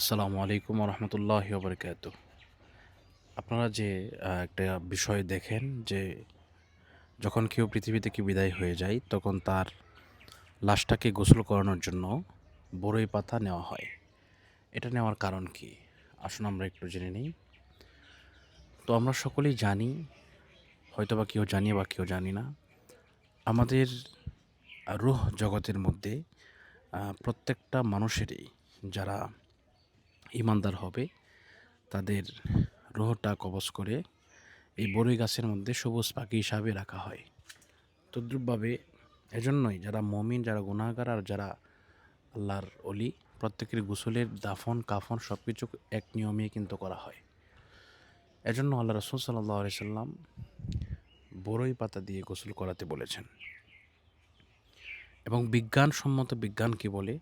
আসসালামু আলাইকুম রহমতুল্লাহ বরকাত আপনারা যে একটা বিষয় দেখেন যে, যখন কেউ পৃথিবী থেকে বিদায় হয়ে যায়, তখন তার লাশটাকে গোসল করানোর জন্য বড়ই পাতা নেওয়া হয়। এটা নেওয়ার কারণ কি? আসুন আমরা একটু জেনে নিই। তো আমরা সকলেই জানি হয়তো বা কেউ জানি বা কেউ জানি না, আমাদের রুহ জগতের মধ্যে প্রত্যেকটা মানুষেরই যারা ইমানদার হবে, তাদের রোহটা কবজ করে এই বড়ই গাছের মধ্যে সবুজ পাখি হিসাবে রাখা হয়। তদ্রুপভাবে এজন্যই যারা মমিন, যারা গুণাগার আর যারা আল্লাহর অলি প্রত্যেকের গোসলের দাফন, কাফন সব কিছু এক নিয়মে কিন্তু করা হয়। এজন্য আল্লাহ রসুল সাল্লাহ সাল্লাম বড়ই পাতা দিয়ে গোসল করাতে বলেছেন। এবং বিজ্ঞানসম্মত বিজ্ঞান কি বলে?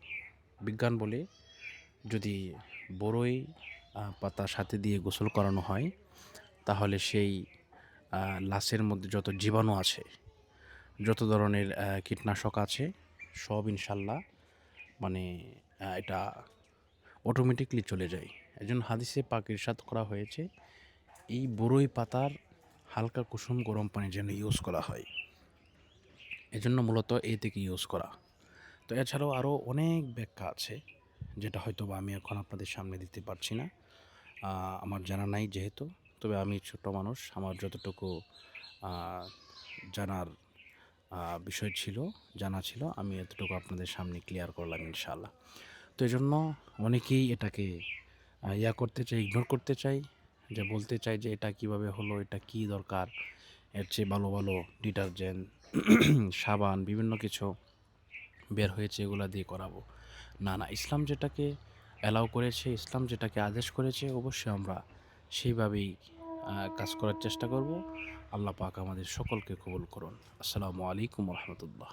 বিজ্ঞান বলে যদি বড়ই পাতা সাথে দিয়ে গোসল করানো হয়, তাহলে সেই লাশের মধ্যে যত জীবাণু আছে, যত ধরনের কীটনাশক আছে, সব ইনশাল্লাহ মানে এটা অটোমেটিকলি চলে যায়। একজন হাদিসে পাক ইরশাদ করা হয়েছে, এই বড়ই পাতার হালকা কুসুম গরম পানি যেন ইউজ করা হয়। এজন্য মূলত এই থেকে ইউজ করা। তো এছাড়াও আরও অনেক ব্যাখ্যা আছে। যেটা হয়তো বা আমি এখন আপনাদের সামনে দিতে পারছি না। আমার জানা নাই যেহেতু, তবে আমি ছোট মানুষ, আমার যতটুকু জানার বিষয় ছিল, জানা ছিল, আমি এতটুকু আপনাদের সামনে ক্লিয়ার করলাম ইনশাআল্লাহ। তো এই জন্য অনেকেই এটাকে ইয়া করতে চাই ইগনোর করতে চাই যে বলতে চাই যে এটা কীভাবে হলো, এটা কি দরকার, এর চেয়ে ভালো ভালো ডিটারজেন্ট, সাবান, বিভিন্ন কিছু বের হয়েছে, এগুলা দিয়ে করাবো। না না, ইসলাম যেটাকে অ্যালাউ করেছে, ইসলাম যেটাকে আদেশ করেছে, অবশ্যই আমরা সেইভাবেই কাজ করার চেষ্টা করব। আল্লাহ পাক আমাদের সকলকে কবুল করুন। আসসালামু আলাইকুম রহমতুল্লাহ।